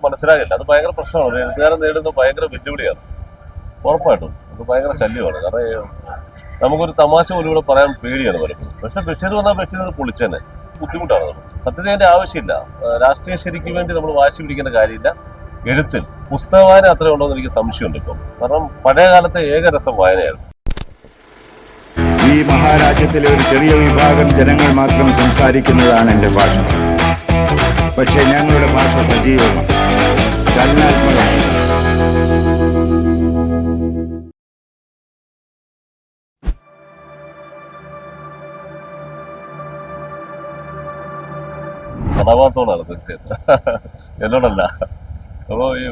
നമുക്ക് മനസ്സിലാകില്ല അത് ഭയങ്കര പ്രശ്നമാണ്. എഴുത്തുകാരൻ നേടുന്ന ഭയങ്കര വെല്ലുവിളിയാണ്. ഉറപ്പായിട്ടും. അത് ഭയങ്കര ശല്യമാണ്. കാരണം നമുക്കൊരു തമാശ പോലും ഇവിടെ പറയാൻ പേടിയാണ് പലപ്പോഴും. പക്ഷെ ബഷീർ വന്നാൽ ബഷീർ അത് ബുദ്ധിമുട്ടാണ് നമുക്ക് സത്യത്തിൽ അതിന്റെ ആവശ്യമില്ല. രാഷ്ട്രീയ ശരിക്ക് വേണ്ടി നമ്മൾ വാശി പിടിക്കേണ്ട കാര്യമില്ല. എഴുത്തിൽ പുസ്തക വായന അത്ര ഉണ്ടോ എന്ന് എനിക്ക് സംശയമുണ്ട് ഇപ്പം. കാരണം പഴയ കാലത്തെ ഏകരസം വായനയായിരുന്നു ഈ മഹാരാജ്യത്തിലെ ഒരു ചെറിയ വിഭാഗം ജനങ്ങൾ മാത്രം സംസാരിക്കുന്നതാണ് എന്റെ ഭാഷ. പക്ഷേ ഞങ്ങളുടെ ഭാഷ സജീവമാണ്. ചലനാത്മകമാണ്. കഥാപാത്രമാണ് തീർച്ചയായിട്ടും എന്നോടല്ല. അപ്പോൾ ഈ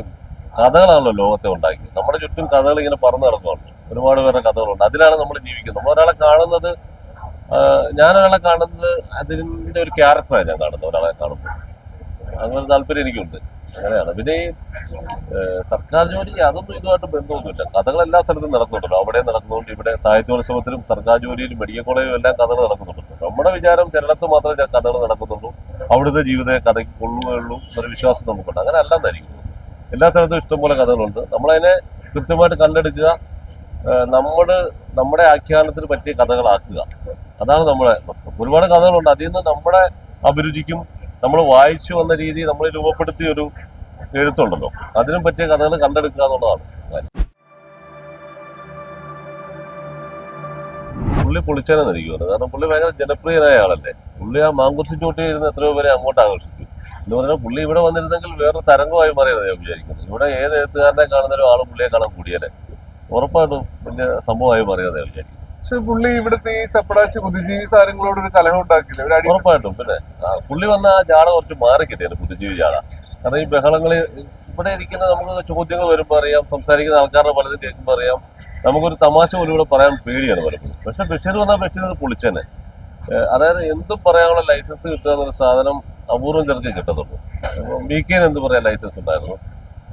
കഥകളാണല്ലോ ലോകത്തെ ഉണ്ടാക്കിയത്. നമ്മുടെ ചുറ്റും കഥകൾ ഇങ്ങനെ പറന്നു നടക്കുന്നുണ്ട്. ഒരുപാട് പേരുടെ കഥകളുണ്ട്. അതിലാണ് നമ്മൾ ജീവിക്കുന്നത്. നമ്മൾ ഒരാളെ കാണുന്നത് ഞാൻ ഒരാളെ കാണുന്നത് അതിന്റെ ഒരു ക്യാരക്ടറാണ് ഞാൻ കാണുന്നത് ഒരാളെ കാണുമ്പോൾ. അങ്ങനെ താല്പര്യം എനിക്കുണ്ട്. അങ്ങനെയാണ്. പിന്നെ ഈ സർക്കാർ ജോലി അതൊന്നും ഇതുമായിട്ട് ബന്ധമൊന്നുമില്ല. കഥകൾ എല്ലാ സ്ഥലത്തും നടക്കുന്നുണ്ടല്ലോ. അവിടെ നടക്കുന്നുണ്ട് ഇവിടെ സാഹിത്യോത്സവത്തിലും സർക്കാർ ജോലിയിലും മെഡിക്കൽ കോളേജിലും എല്ലാം കഥകൾ നടക്കുന്നുണ്ട്. നമ്മുടെ വിചാരം കേരളത്തിൽ മാത്രമേ കഥകൾ നടക്കുന്നുള്ളൂ. അവിടുത്തെ ജീവിതം കഥയ്ക്ക് കൊള്ളുകയുള്ളൂ എന്നൊരു വിശ്വാസം നമുക്കുണ്ട്. അങ്ങനെ അല്ലാതായിരിക്കും എല്ലാ സ്ഥലത്തും ഇഷ്ടംപോലെ കഥകളുണ്ട്. നമ്മളതിനെ കൃത്യമായിട്ട് കണ്ടെടുക്കുക നമ്മൾ നമ്മുടെ ആഖ്യാനത്തിന് പറ്റിയ കഥകളാക്കുക. അതാണ് നമ്മളെ ഒരുപാട് കഥകളുണ്ട്. അതിൽ നിന്ന് നമ്മുടെ അഭിരുചിക്കും നമ്മൾ വായിച്ചു വന്ന രീതി നമ്മൾ രൂപപ്പെടുത്തിയ ഒരു എഴുത്തുണ്ടല്ലോ. അതിനും പറ്റിയ കഥകൾ കണ്ടെടുക്കുക എന്നുള്ളതാണ്. പുള്ളി പൊളിച്ചാനെന്ന് എനിക്ക് കാരണം പുള്ളി ഭയങ്കര ജനപ്രിയനായ ആളല്ലേ. പുള്ളി ആ മാങ്കുറിശി ചോട്ടി ഇരുന്ന് എത്രയോ പേരെ അങ്ങോട്ട് ആകർഷിച്ചു. എന്ന് പറഞ്ഞാൽ പുള്ളി ഇവിടെ വന്നിരുന്നെങ്കിൽ വേറെ തരംഗമായി മാറിയത് ഞാൻ വിചാരിക്കുന്നത്. ഇവിടെ ഏത് എഴുത്തുകാരനെ കാണുന്നതിലും ആളും പുള്ളിയെ കാണാൻ കൂടിയല്ലേ. ഉറപ്പായിട്ടും വലിയ സംഭവമായി മാറിയത് ഞാൻ വിചാരിക്കുന്നു പക്ഷെ പുള്ളി ഇവിടുത്തെ ഈ ചപ്പടാശി ബുദ്ധിജീവി സാരങ്ങളോട് ഒരു കലഹം ഉണ്ടാക്കില്ല ഒരു ഉറപ്പായിട്ടും. പിന്നെ പുള്ളി വന്ന ആ ജാട കുറച്ച് മാറി ബുദ്ധിജീവി ജാട. കാരണം ഈ ബഹളങ്ങളിൽ ഇവിടെ ഇരിക്കുന്ന നമുക്ക് ചോദ്യങ്ങൾ വരുമ്പോൾ അറിയാം സംസാരിക്കുന്ന ആൾക്കാരുടെ പലതും കേൾക്കുമ്പോൾ അറിയാം. നമുക്കൊരു തമാശ പോലും ഇവിടെ പറയാൻ പേടിയാണ് പലപ്പോഴും. പക്ഷെ ബഷീർ വന്നാൽ ബഷീർ അത് അതായത് എന്തും പറയാനുള്ള ലൈസൻസ് കിട്ടുക എന്നൊരു സാധനം അപൂർവം ചിലർക്ക് കിട്ടത്തുള്ളൂ. അപ്പം കെന് എന്ത് പറയാൻ ലൈസൻസ് ഉണ്ടായിരുന്നു?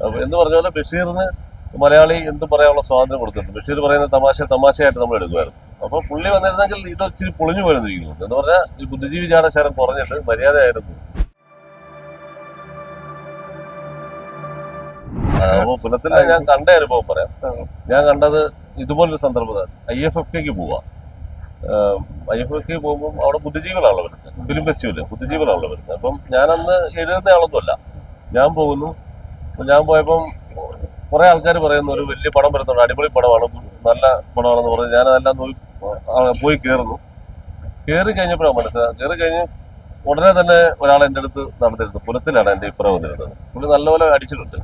അപ്പൊ എന്ന് പറഞ്ഞ പോലെ ബഷീറിന് മലയാളി എന്ത് പറയാനുള്ള സ്വാതന്ത്ര്യം കൊടുത്തിട്ടുണ്ട്? ബഷീർ പറയുന്ന തമാശ തമാശയായിട്ട് നമ്മൾ എടുക്കുമായിരുന്നു. അപ്പൊ പുള്ളി വന്നിരുന്നെങ്കിൽ ഇത് ഇച്ചിരി പൊളിഞ്ഞു പോയിരുന്നിരിക്കുന്നു എന്ന് പറഞ്ഞാൽ ഈ ബുദ്ധിജീവി ശരം കുറഞ്ഞിട്ട് മര്യാദയായിരുന്നു. അപ്പോൾ ഞാൻ കണ്ട അനുഭവം പറയാം. ഞാൻ കണ്ടത് ഇതുപോലൊരു സന്ദർഭം. ഐ എഫ് എഫ് കെക്ക് പോവാ. ഐ എഫ് എഫ് കെ പോകുമ്പോൾ അവിടെ ബുദ്ധിജീവികളാണല്ലോ വരുന്നത്. ഫിലിം ഫെസ്റ്റിവൽ ബുദ്ധിജീവികളാണല്ലോ വരുന്നത്. അപ്പം ഞാനന്ന് എഴുതുന്ന ആളൊന്നുമല്ല. ഞാൻ പോകുന്നു. ഞാൻ പോയപ്പം കുറെ ആൾക്കാർ പറയുന്നു ഒരു വലിയ പടം വരുന്നുണ്ട് അടിപൊളി പടമാണ്. നല്ല പടമാണെന്ന് പറഞ്ഞു. ഞാൻ അതെല്ലാം നോക്കി പോയി കയറുന്നു കയറി കഴിഞ്ഞപ്പോഴാണ് മനസ്സിലായത്. കയറി കഴിഞ്ഞ് ഉടനെ തന്നെ ഒരാൾ എന്റെ അടുത്ത് നടന്നിരുന്നത് പുലത്തിലാണ് എന്റെ ഇപ്പുറം വന്നിരുന്നത്. പുള്ളി നല്ലപോലെ അടിച്ചിട്ടുണ്ട്.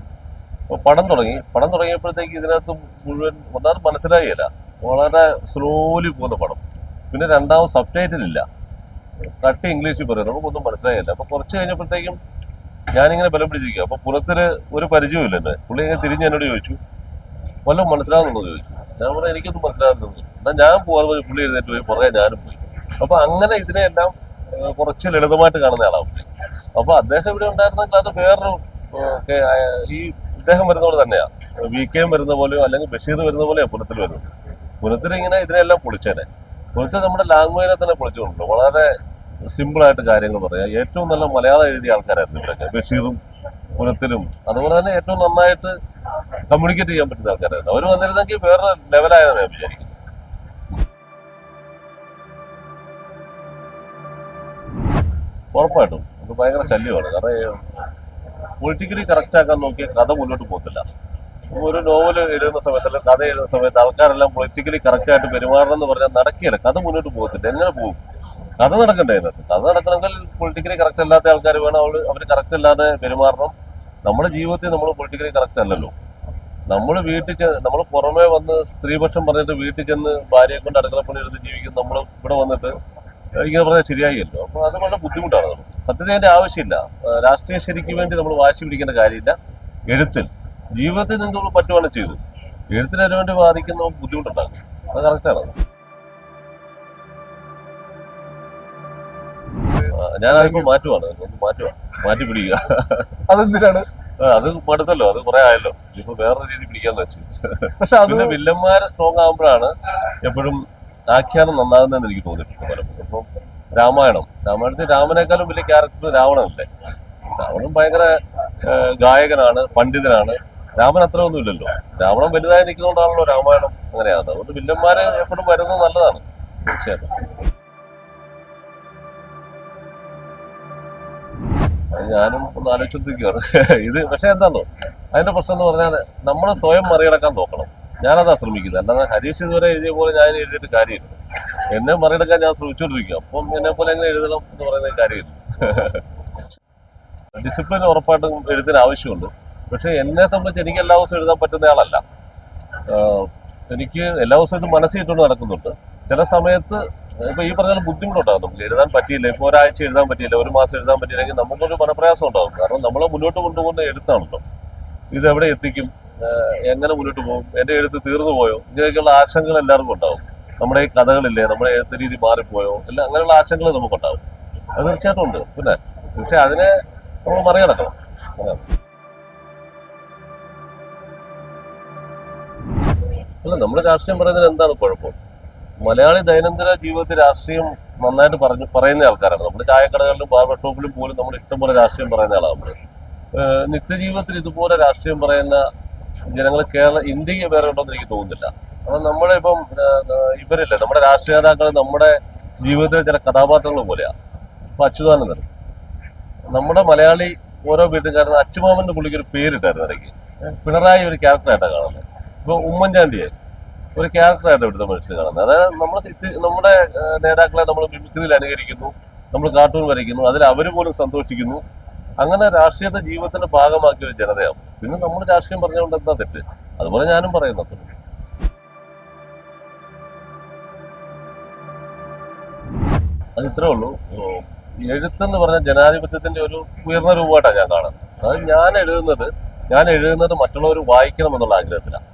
അപ്പോൾ പടം തുടങ്ങി. പടം തുടങ്ങിയപ്പോഴത്തേക്ക് ഇതിനകത്ത് മുഴുവൻ ഒന്നാമത് മനസ്സിലായില്ല. വളരെ സ്ലോലി പോകുന്ന പടം. പിന്നെ രണ്ടാമത് സബ് ടൈറ്റിൽ ഇല്ല. കട്ടി ഇംഗ്ലീഷിൽ പറയും നമുക്കൊന്നും മനസ്സിലായില്ല. അപ്പൊ കുറച്ച് കഴിഞ്ഞപ്പോഴത്തേക്കും ഞാനിങ്ങനെ ബലം പിടിച്ചിരിക്കുക അപ്പൊ പുലത്തിൽ ഒരു പരിചയമില്ല എന്നെ. പുള്ളി ഇങ്ങനെ തിരിഞ്ഞ് എന്നോട് ചോദിച്ചു. വല്ലതും മനസ്സിലാകുന്നുണ്ടോ ചോദിച്ചു. ഞാൻ പറഞ്ഞു എനിക്കൊന്നും മനസ്സിലാകുന്നു എന്നാൽ ഞാൻ പോകാൻ പോയി പുള്ളി എഴുന്നേറ്റ് പോയി പുറകെ ഞാനും പോയി. അപ്പൊ അങ്ങനെ ഇതിനെ എല്ലാം കുറച്ച് ലളിതമായിട്ട് കാണുന്ന ആളാണ് പുള്ളി. അപ്പൊ അദ്ദേഹം ഇവിടെ ഉണ്ടായിരുന്നെങ്കിൽ അത് വേറൊരു ഈ അദ്ദേഹം വരുന്ന പോലെ തന്നെയാ. വി കെയും വരുന്ന പോലെയോ അല്ലെങ്കിൽ ബഷീർ വരുന്ന പോലെയോ പുനത്തിൽ വരുന്നത്. പുനത്തിൽ ഇങ്ങനെ ഇതിനെല്ലാം പൊളിച്ചേനെ. പുനത്തിൽ നമ്മുടെ ലാംഗ്വേജിനെ തന്നെ പൊളിച്ചുകൊണ്ടു വളരെ സിമ്പിൾ ആയിട്ട് കാര്യങ്ങൾ പറയാം. ഏറ്റവും നല്ല മലയാളം എഴുതിയ ആൾക്കാരായിരുന്നു ഇവരൊക്കെ. ബഷീറും പുനത്തിലും. അതുപോലെ തന്നെ ഏറ്റവും നന്നായിട്ട് കമ്മ്യൂണിക്കേറ്റ് ചെയ്യാൻ പറ്റുന്ന ആൾക്കാരായിരുന്നു. അവർ വന്നിരുന്നെങ്കിൽ വേറെ ലെവലായതാണ് ഞാൻ വിചാരിക്കുന്നത്. ഉറപ്പായിട്ടും. അത് ഭയങ്കര ശല്യമാണ്. കാരണം പൊളിറ്റിക്കലി കറക്റ്റ് ആക്കാൻ നോക്കിയ കഥ മുന്നോട്ട് പോകത്തില്ല. ഒരു നോവൽ എഴുതുന്ന സമയത്ത് അല്ലെങ്കിൽ കഥ എഴുതുന്ന സമയത്ത് ആൾക്കാരെല്ലാം പൊളിറ്റിക്കലി കറക്റ്റ് ആയിട്ട് പെരുമാറണം എന്ന് പറഞ്ഞാൽ നടക്കില്ല. കഥ മുന്നോട്ട് പോകത്തില്ല. എങ്ങനെ പോകും? കഥ നടക്കണ്ടേ അതിനകത്ത്? കഥ നടക്കണമെങ്കിൽ പൊളിറ്റിക്കലി കറക്റ്റ് അല്ലാത്ത ആൾക്കാർ വേണം. അവർ അവർ കറക്റ്റ് അല്ലാതെ പെരുമാറണം. നമ്മുടെ ജീവിതത്തിൽ നമ്മൾ പൊളിറ്റിക്കലി കറക്റ്റ് അല്ലല്ലോ. നമ്മൾ വീട്ടിൽ നമ്മൾ പുറമേ വന്ന് സ്ത്രീപക്ഷം പറഞ്ഞിട്ട് വീട്ടിൽ ചെന്ന് ഭാര്യയെ കൊണ്ട് അടുക്കളപ്പണി എടുത്ത് ജീവിക്കുന്ന നമ്മൾ ഇവിടെ വന്നിട്ട് ഇങ്ങനെ പറഞ്ഞാൽ ശരിയായില്ലോ അപ്പൊ അത് വളരെ ബുദ്ധിമുട്ടാണ് നമ്മൾ സത്യത്തിൽ ആവശ്യമില്ല. രാഷ്ട്രീയ ശരിക്ക് വേണ്ടി നമ്മൾ വാശി പിടിക്കേണ്ട കാര്യമില്ല. എഴുത്തിൽ. ജീവിതത്തിൽ നിന്ന് നമ്മൾ പറ്റുവാണ് ചെയ്തു എഴുത്തിന് വേണ്ടി വാദിക്കുന്ന ബുദ്ധിമുട്ടുണ്ടാകും അത് കറക്റ്റാണ് ഞാൻ അതിപ്പോൾ മാറ്റുവാണ്. മാറ്റുവാണ്. മാറ്റി പിടിക്കുക. അതെന്തിനാണ്? അത് മടുത്തല്ലോ അത് കുറെ ആയല്ലോ. ഇപ്പൊ വേറൊരു രീതി പിടിക്കാന്ന് വെച്ചു. പക്ഷെ അത് പിന്നെ വില്ലന്മാരെ സ്ട്രോങ് ആകുമ്പോഴാണ് എപ്പോഴും ആഖ്യാനം നന്നാകുന്നതെന്ന് എനിക്ക് തോന്നിയിട്ടുണ്ട് പലപ്പോഴും. ഇപ്പം രാമായണം. രാമായണത്തിൽ രാമനേക്കാളും വലിയ ക്യാരക്ടർ രാവണനല്ലേ? രാവണൻ ഭയങ്കര ഗായകനാണ് പണ്ഡിതനാണ്. രാമൻ അത്ര ഒന്നും ഇല്ലല്ലോ. രാവണൻ വലുതായി നിൽക്കുന്നതുകൊണ്ടാണല്ലോ രാമായണം അങ്ങനെയാണ് അതുകൊണ്ട് വില്ലന്മാരെ എപ്പോഴും വരുന്നത് നല്ലതാണ്. തീർച്ചയായിട്ടും. ഞാനും ഒന്ന് ആലോചിച്ചോണ്ടിരിക്കുകയാണ് ഇത് പക്ഷെ എന്താണോ അതിന്റെ പ്രശ്നം എന്ന് പറഞ്ഞാൽ നമ്മൾ സ്വയം മറികടക്കാൻ നോക്കണം. ഞാനതാ ശ്രമിക്കുന്നത്. അല്ലാതെ ഹരീഷ് ഇതുവരെ എഴുതിയ പോലെ ഞാൻ എഴുതിയിട്ട് കാര്യമില്ല. എന്നെ മറികടക്കാൻ ഞാൻ ശ്രമിച്ചുകൊണ്ടിരിക്കുക അപ്പം എന്നെ പോലെ എങ്ങനെ എഴുതണം എന്ന് പറയുന്ന കാര്യമില്ല. ഡിസിപ്ലിൻ ഉറപ്പായിട്ടും എഴുത്തിന് ആവശ്യമുണ്ട്. പക്ഷെ എന്നെ സംബന്ധിച്ച് എനിക്ക് എല്ലാ ദിവസവും എഴുതാൻ പറ്റുന്ന ആളല്ല. എനിക്ക് എല്ലാ ദിവസവും ഇത് മനസ്സിട്ടുകൊണ്ട് നടക്കുന്നുണ്ട്. ചില സമയത്ത് ഇപ്പൊ ഈ പറഞ്ഞ ബുദ്ധിമുട്ടുണ്ടാകും നമുക്ക്. എഴുതാൻ പറ്റിയില്ല. ഇപ്പൊ ഒരാഴ്ച എഴുതാൻ പറ്റിയില്ല. ഒരു മാസം എഴുതാൻ പറ്റിയില്ലെങ്കിൽ നമുക്കൊരു മനപ്രയാസം ഉണ്ടാകും കാരണം നമ്മളെ മുന്നോട്ട് കൊണ്ടുപോകുന്ന എഴുത്താണല്ലോ. ഇത് എവിടെ എത്തിക്കും? എങ്ങനെ മുന്നോട്ട് പോകും? എന്റെ എഴുത്ത് തീർന്നു പോയോ? ഇങ്ങനെയൊക്കെയുള്ള ആശങ്കകൾ എല്ലാവർക്കും ഉണ്ടാവും. നമ്മുടെ ഈ കഥകളില്ലേ നമ്മുടെ എഴുത്ത് രീതി മാറിപ്പോയോ? ഇല്ല അങ്ങനെയുള്ള ആശങ്കകൾ നമുക്കുണ്ടാവും. അത് തീർച്ചയായിട്ടും ഉണ്ട്. പിന്നെ പക്ഷെ അതിനെ നമ്മൾ മറികടക്കണം. അല്ല നമ്മൾ രാഷ്ട്രീയം പറയുന്നതിന് എന്താണ് കുഴപ്പം? മലയാളി ദൈനംദിന ജീവിതത്തിൽ രാഷ്ട്രീയം നന്നായിട്ട് പറഞ്ഞു പറയുന്ന ആൾക്കാരാണ്. നമ്മുടെ ചായക്കടകളിലും ബാർബർ ഷോപ്പിലും പോലും നമ്മൾ ഇഷ്ടംപോലെ രാഷ്ട്രീയം പറയുന്ന ആളാണ് നമ്മൾ നിത്യജീവിതത്തിൽ ഇതുപോലെ രാഷ്ട്രീയം പറയുന്ന ജനങ്ങൾ കേരള ഇന്ത്യയ്ക്ക് വേറെ ഉണ്ടോന്ന് എനിക്ക് തോന്നുന്നില്ല. കാരണം നമ്മളെ ഇപ്പം ഇവരില്ലേ നമ്മുടെ രാഷ്ട്രീയ നേതാക്കൾ നമ്മുടെ ജീവിതത്തിലെ ചില കഥാപാത്രങ്ങൾ പോലെയാണ് ഇപ്പൊ അച്യുതാനന്ദൻ. നമ്മുടെ മലയാളി ഓരോ വീട്ടുകാരനും അച്ചുമാമന്റെ പുള്ളിക്ക് ഒരു പേരിട്ടായിരുന്നു ഇടയ്ക്ക്. പിണറായി ഒരു ക്യാരക്ടറായിട്ടാണ് കാണുന്നത്. ഇപ്പൊ ഉമ്മൻചാണ്ടിയെ ഒരു ക്യാരക്ടറായിട്ട് ഇവിടുത്തെ മനുഷ്യർ കാണുന്നത് അതായത് നമ്മൾ നമ്മുടെ നേതാക്കളെ നമ്മൾ മിമിക്രിയിൽ അനുകരിക്കുന്നു നമ്മൾ കാർട്ടൂൺ വരയ്ക്കുന്നു അതിൽ അവർ പോലും സന്തോഷിക്കുന്നു. അങ്ങനെ രാഷ്ട്രീയത്തെ ജീവിതത്തിന്റെ ഭാഗമാക്കിയ ഒരു ജനതയാവും. പിന്നെ നമ്മൾ രാഷ്ട്രീയം പറഞ്ഞുകൊണ്ട് എന്താ തെറ്റ്? അതുപോലെ ഞാനും പറയുന്നത് അത് ഇത്രേ ഉള്ളൂ. എഴുത്തെന്ന് പറഞ്ഞ ജനാധിപത്യത്തിന്റെ ഒരു ഉയർന്ന രൂപമായിട്ടാണ് ഞാൻ കാണുന്നത്. അതായത് ഞാൻ എഴുതുന്നത് ഞാൻ എഴുതുന്നത് മറ്റുള്ളവർ വായിക്കണം എന്നുള്ള ആഗ്രഹത്തിലാണ്.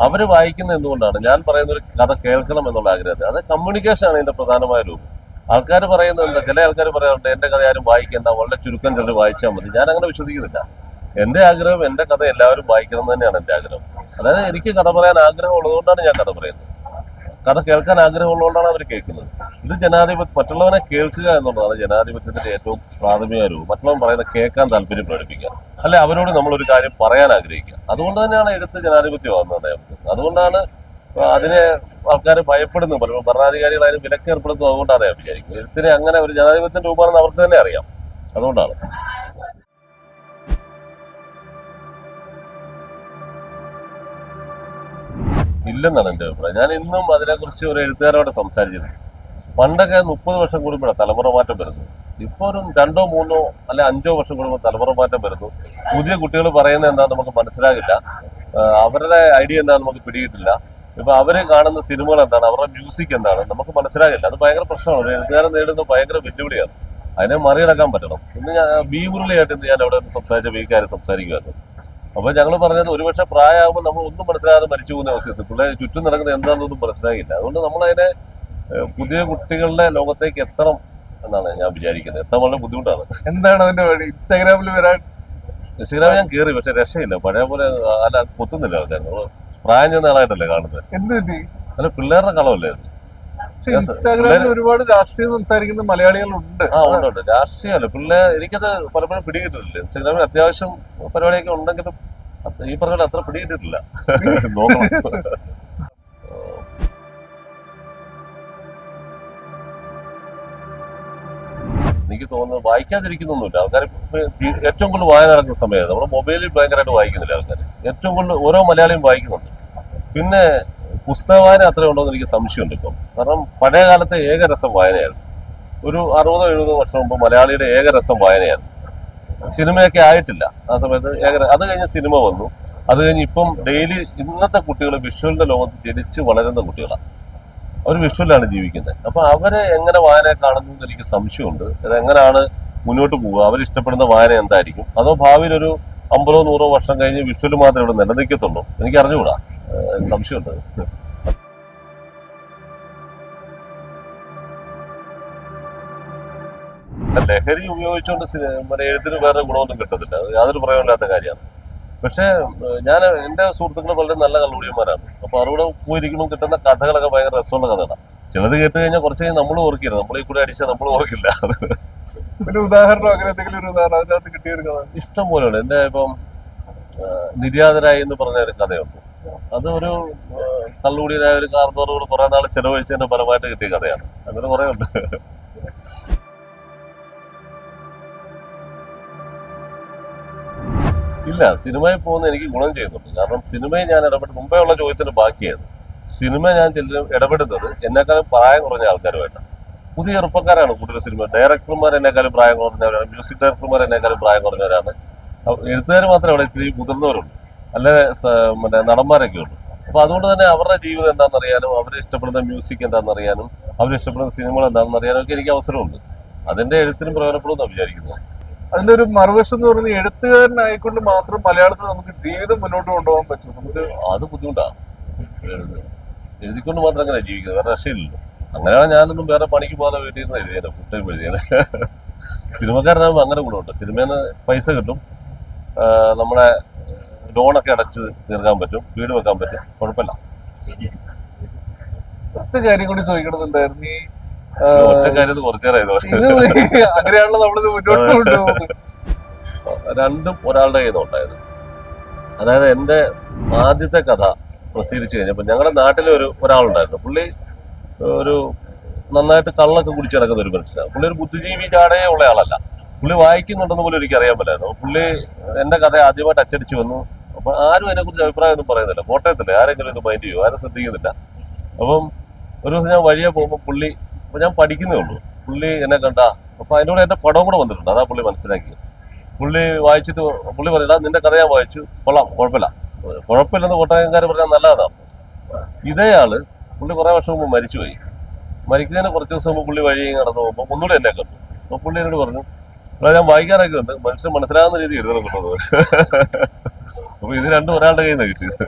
അവർ വായിക്കുന്നത് എന്തുകൊണ്ടാണ്? ഞാൻ പറയുന്ന ഒരു കഥ കേൾക്കണം എന്നുള്ള ആഗ്രഹത്തിൽ. അത് കമ്മ്യൂണിക്കേഷൻ ആണ് ഇതിന്റെ പ്രധാനമായ രൂപം. ആൾക്കാർ പറയുന്നത് എന്താ? ചില ആൾക്കാർ പറയാറുണ്ട് എന്റെ കഥ ആരും വായിക്കേണ്ട. വളരെ ചുരുക്കം ചിലർ വായിച്ചാൽ മതി. ഞാൻ അങ്ങനെ വിശ്വസിക്കുന്നില്ല. എന്റെ ആഗ്രഹം എന്റെ കഥ എല്ലാവരും വായിക്കണം തന്നെയാണ് എന്റെ ആഗ്രഹം. അതായത് എനിക്ക് കഥ പറയാൻ ആഗ്രഹം ഉള്ളതുകൊണ്ടാണ് ഞാൻ കഥ പറയുന്നത്. കഥ കേൾക്കാൻ ആഗ്രഹമുള്ളതുകൊണ്ടാണ് അവർ കേൾക്കുന്നത്. ഇത് ജനാധിപത്യം മറ്റുള്ളവനെ കേൾക്കുക എന്നുള്ളതാണ് ജനാധിപത്യത്തിന്റെ ഏറ്റവും പ്രാഥമിക രൂപം. മറ്റുള്ളവൻ പറയുന്നത് കേൾക്കാൻ താല്പര്യം പ്രകടിപ്പിക്കുക. അല്ലെ അവരോട് നമ്മളൊരു കാര്യം പറയാൻ ആഗ്രഹിക്കുക. അതുകൊണ്ട് തന്നെയാണ് എഴുത്ത് ജനാധിപത്യമാകുന്നത് അതുകൊണ്ടാണ് അതിനെ ആൾക്കാർ ഭയപ്പെടുന്നു പലപ്പോഴും ഭരണാധികാരികളായാലും വിലക്ക് ഏർപ്പെടുത്തുന്നു അതുകൊണ്ടാണ് അദ്ദേഹം വിചാരിക്കുന്നത്. എഴുത്തിനെ അങ്ങനെ ഒരു ജനാധിപത്യം രൂപമാണെന്ന് അവർക്ക് തന്നെ അറിയാം. അതുകൊണ്ടാണ്. ഇല്ലെന്നാണ് എന്റെ അഭിപ്രായം. ഞാൻ ഇന്നും അതിനെക്കുറിച്ച് ഒരു എഴുത്തുകാരോട് സംസാരിച്ചിരുന്നു പണ്ടൊക്കെ മുപ്പത് വർഷം കൂടുമ്പോഴാണ് തലമുറ മാറ്റം വരുന്നു ഇപ്പോൾ ഒരു രണ്ടോ മൂന്നോ അല്ലെ അഞ്ചോ വർഷം കൂടുമ്പോൾ തലമുറ മാറ്റം വരുന്നു. പുതിയ കുട്ടികൾ പറയുന്നത് എന്താണെന്ന് നമുക്ക് മനസ്സിലാകില്ല. അവരുടെ ഐഡിയ എന്താണെന്ന് നമുക്ക് പിടിയിട്ടില്ല ഇപ്പൊ അവർ കാണുന്ന സിനിമകൾ എന്താണ്? അവരുടെ മ്യൂസിക് എന്താണ്? നമുക്ക് മനസ്സിലാകില്ല. അത് ഭയങ്കര പ്രശ്നമാണ്. ഒരു എഴുത്തുകാരൻ നേടുന്ന ഭയങ്കര വെല്ലുവിളിയാണ്. അതിനെ മറികടക്കാൻ പറ്റണം. ഇന്ന് ഞാൻ ബി മുരളിയായിട്ട് ഇന്ന് ഞാൻ അവിടെ സംസാരിച്ച ഈ കാര്യം സംസാരിക്കുമായിരുന്നു അപ്പൊ ഞങ്ങൾ പറഞ്ഞത് ഒരുപക്ഷെ പ്രായമാകുമ്പോൾ നമ്മൾ ഒന്നും മനസ്സിലാകാതെ മരിച്ചു പോകുന്ന അവസ്ഥയത്ത് പിള്ളേർ ചുറ്റും നടക്കുന്നത് എന്താണെന്നൊന്നും മനസ്സിലാകില്ല അതുകൊണ്ട് നമ്മളതിനെ പുതിയ കുട്ടികളുടെ ലോകത്തേക്ക് എത്തണം എന്നാണ് ഞാൻ വിചാരിക്കുന്നത്. എത്താൻ വളരെ ബുദ്ധിമുട്ടാണ്. എന്താണ് അതിന്റെ വഴി? ഇൻസ്റ്റാഗ്രാമിൽ വരാൻ? ഇൻസ്റ്റാഗ്രാമിൽ ഞാൻ കയറി പക്ഷെ രക്ഷയില്ല. പഴയ പോലെ അല്ല പൊത്തുന്നില്ല ആൾക്കാർ പ്രായം ചെന്ന ആളായിട്ടല്ലേ കാണുന്നത്. എന്ത് പറ്റി? അല്ല പിള്ളേരുടെ കളമല്ലേ? പക്ഷെ ഇൻസ്റ്റാഗ്രാമിൽ ഒരുപാട് രാഷ്ട്രീയം സംസാരിക്കുന്ന മലയാളികളുണ്ട്. ആ ഉണ്ട് ഉണ്ട്. രാഷ്ട്രീയമല്ല. പിള്ളേർ എനിക്കത് പലപ്പോഴും പിടികിട്ടില്ല ഇൻസ്റ്റാഗ്രാമിൽ അത്യാവശ്യം പരിപാടിയൊക്കെ ഉണ്ടെങ്കിലും ഈ പറഞ്ഞ അത്ര പിടികിട്ടിട്ടില്ല. നോക്കണം. എനിക്ക് തോന്നുന്നത് വായിക്കാതിരിക്കുന്നൊന്നുമില്ല. ആൾക്കാർ ഏറ്റവും കൂടുതൽ വായന നടക്കുന്ന സമയത്ത് നമ്മുടെ മൊബൈലിൽ ഭയങ്കരമായിട്ട് വായിക്കുന്നില്ല ആൾക്കാർ ഏറ്റവും കൂടുതൽ ഓരോ മലയാളിയും വായിക്കുന്നുണ്ട്. പിന്നെ പുസ്തക വായന അത്ര ഉണ്ടോ എന്ന് എനിക്ക് സംശയമുണ്ട് ഇപ്പം. കാരണം പഴയ കാലത്തെ ഏകരസം വായനയായിരുന്നു ഒരു അറുപതോ എഴുപതോ വർഷം മുമ്പ് മലയാളിയുടെ ഏകരസം വായനയായിരുന്നു സിനിമയൊക്കെ ആയിട്ടില്ല. ആ സമയത്ത് ഏക അത് കഴിഞ്ഞ് സിനിമ വന്നു. അത് കഴിഞ്ഞ് ഇപ്പം ഡെയിലി ഇന്നത്തെ കുട്ടികൾ വിഷ്വലിന്റെ ലോകത്ത് ജനിച്ച് വളരുന്ന കുട്ടികളാണ്. അവർ വിഷ്വലിലാണ് ജീവിക്കുന്നത്. അപ്പൊ അവരെ എങ്ങനെ വായന കാണുന്നു എന്ന് എനിക്ക് സംശയമുണ്ട്. അത് എങ്ങനെയാണ് മുന്നോട്ട് പോവുക? അവർ ഇഷ്ടപ്പെടുന്ന വായന എന്തായിരിക്കും? അതോ ഭാവിയിൽ ഒരു അമ്പതോ നൂറോ വർഷം കഴിഞ്ഞ് വിഷ്വൽ മാത്രമേ ഇവിടെ നിലനിൽക്കത്തുള്ളൂ? എനിക്ക് അറിഞ്ഞുകൂടാ സംശയമുണ്ട്. ലഹരി ഉപയോഗിച്ചുകൊണ്ട് മറ്റേ എഴുത്തിന് വേറെ ഗുണമൊന്നും കിട്ടത്തില്ല. അത് യാതൊരു പ്രയോജനമില്ലാത്ത കാര്യമാണ്. പക്ഷേ ഞാൻ എന്റെ സുഹൃത്തുക്കൾ വളരെ നല്ല കള്ളുടിയന്മാരാണ്. അപ്പൊ അവരോട് പോയിരിക്കണം കിട്ടുന്ന കഥകളൊക്കെ ഭയങ്കര രസമുള്ള കഥകളാണ് ചിലത് കേട്ട് കഴിഞ്ഞാൽ കുറച്ച് കഴിഞ്ഞാൽ നമ്മൾ ഓർക്കില്ല നമ്മൾ ഈ കൂടെ അടിച്ചാൽ നമ്മൾ ഓർക്കില്ല. ഒരു ഉദാഹരണം അങ്ങനെ എന്തെങ്കിലും ഒരു ഉദാഹരണം അതിനകത്ത് കിട്ടിയ ഒരു കഥ. ഇഷ്ടം പോലെയുണ്ട്. എന്റെ ഇപ്പം നിര്യാതരായി എന്ന് പറഞ്ഞ ഒരു കഥയുണ്ട്. അത് ഒരു കള്ളുകൂടിയായ ഒരു കാർന്നോറോട് കുറെ നാൾ ചെലവഴിച്ചതിന്റെ ഫലമായിട്ട് കിട്ടിയ കഥയാണ്. അങ്ങനെ കുറെ ഉണ്ട്. ഇല്ല സിനിമയിൽ പോകുന്ന എനിക്ക് ഗുണം ചെയ്യുന്നുണ്ട്. കാരണം സിനിമയിൽ ഞാൻ ഇടപെട്ട് മുമ്പേ ഉള്ള ചോദ്യത്തിന് ബാക്കിയായിരുന്നു. സിനിമ ഞാൻ ഇടപെടുന്നത് എന്നെക്കാളും പ്രായം കുറഞ്ഞ ആൾക്കാരുമായിട്ടാണ്. പുതിയ ചെറുപ്പക്കാരാണ് കൂടുതൽ സിനിമ. ഡയറക്ടർമാർ എന്നെക്കാളും പ്രായം കുറഞ്ഞവരാണ്. മ്യൂസിക് ഡയറക്ടർമാർ എന്നെക്കാളും പ്രായം കുറഞ്ഞവരാണ്. എഴുത്തുകാർ മാത്രമേ അവിടെ ഇത്തിരി മുതിർന്നവരുള്ളൂ അല്ലാതെ സ- മറ്റേ നടന്മാരൊക്കെ ഉള്ളൂ അപ്പൊ അതുകൊണ്ട് തന്നെ അവരുടെ ജീവിതം എന്താണെന്നറിയാനും അവർ ഇഷ്ടപ്പെടുന്ന മ്യൂസിക് എന്താണെന്നറിയാനും അവർ ഇഷ്ടപ്പെടുന്ന സിനിമകൾ എന്താണെന്ന് അറിയാനും ഒക്കെ എനിക്ക് അവസരമുണ്ട്. അതിന്റെ എഴുത്തിനും പ്രയോജനപ്പെടുമെന്നാണ് വിചാരിക്കുന്നത്. അതിന്റെ ഒരു മറുവശം എന്ന് പറയുന്നത് എഴുത്തുകാരനായിക്കൊണ്ട് മാത്രം മലയാളത്തിൽ നമുക്ക് ജീവിതം മുന്നോട്ട് കൊണ്ടുപോകാൻ പറ്റും. നമുക്ക് അത് ബുദ്ധിമുട്ടാണ് എഴുതിക്കൊണ്ട് മാത്രം അങ്ങനെ ജീവിക്കുന്നത്. വേറെ രക്ഷയില്ലല്ലോ. അങ്ങനെയാണ് ഞാനൊന്നും വേറെ പണിക്ക് പോകാതെ വീട്ടിൽ നിന്ന് എഴുതിയത് ഫുൾ ടൈം എഴുതിയത് സിനിമക്കാരനാകുമ്പോൾ അങ്ങനെ ഗുണമുണ്ട്. സിനിമയിൽ നിന്ന് പൈസ കിട്ടും. നമ്മുടെ ലോണൊക്കെ അടച്ച് തീർക്കാൻ പറ്റും വീട് വെക്കാൻ പറ്റും കുഴപ്പമില്ല. ഒറ്റ കാര്യം കൂടി ചോദിക്കണമെന്നുണ്ടായിരുന്നു. ഈ ഒറ്റ കാര്യം ഇത് അങ്ങനെയാണല്ലോ നമ്മളിത് മുന്നോട്ട് കൊണ്ടുപോകുന്നത്. രണ്ടും ഒരാളുടെ കയ്യിൽ ഉണ്ടായത് അതായത് എന്റെ ആദ്യത്തെ കഥ പ്രസിദ്ധീകരിച്ചു കഴിഞ്ഞപ്പോൾ ഞങ്ങളുടെ നാട്ടിലെ ഒരു ഒരാളുണ്ടായിരുന്നു. പുള്ളി ഒരു നന്നായിട്ട് കള്ളൊക്കെ കുടിച്ച് നടക്കുന്ന ഒരു മനുഷ്യനാണ്. പുള്ളി ഒരു ബുദ്ധിജീവി ചാടേ ഉള്ള ആളല്ല. പുള്ളി വായിക്കുന്നുണ്ടെന്ന് പോലും എനിക്ക് അറിയാൻ പറ്റായിരുന്നു പുള്ളി എന്റെ കഥ ആദ്യമായിട്ട് അച്ചടിച്ചു വന്നു. അപ്പൊ ആരും അതിനെക്കുറിച്ച് അഭിപ്രായം ഒന്നും പറയുന്നില്ല. കോട്ടയത്തില്ല ആരെങ്കിലും ഇത് മൈൻഡ് ചെയ്യുമോ ആരും ശ്രദ്ധിക്കുന്നില്ല. അപ്പം ഒരു ദിവസം ഞാൻ വഴിയെ പോകുമ്പോൾ പുള്ളി ഞാൻ പഠിക്കുന്നേ ഉള്ളൂ. പുള്ളി എന്നെ കണ്ട അപ്പൊ അതിനോട് എന്റെ പടവും കൂടെ വന്നിട്ടുണ്ട്. അതാ പുള്ളി മനസ്സിലാക്കി പുള്ളി വായിച്ചിട്ട് പുള്ളി പറയടാ നിന്റെ കഥ ഞാൻ വായിച്ചു. കൊള്ളാം. കുഴപ്പമില്ല. കുഴപ്പമില്ലെന്ന് കോട്ടയംകാർ പറഞ്ഞാൽ നല്ലതാണ് ഇതേ ആൾ പുള്ളി കുറെ വർഷം മുമ്പ് മരിച്ചുപോയി. മരിക്കുന്നതിന് കുറച്ച് ദിവസം മുമ്പ് പുള്ളി വഴി നടന്നു പോകുമ്പോൾ ഒന്നുകൂടെ എന്നെ കണ്ടു. അപ്പൊ പുള്ളി എന്നോട് പറഞ്ഞു ഞാൻ വായിക്കാനൊക്കെ ഉണ്ട്. മനുഷ്യൻ മനസ്സിലാകുന്ന രീതി എഴുതണം കേട്ടോ അപ്പൊ ഇത് രണ്ടും ഒരാളുടെ കയ്യിൽ നിന്ന് കിട്ടിയത്.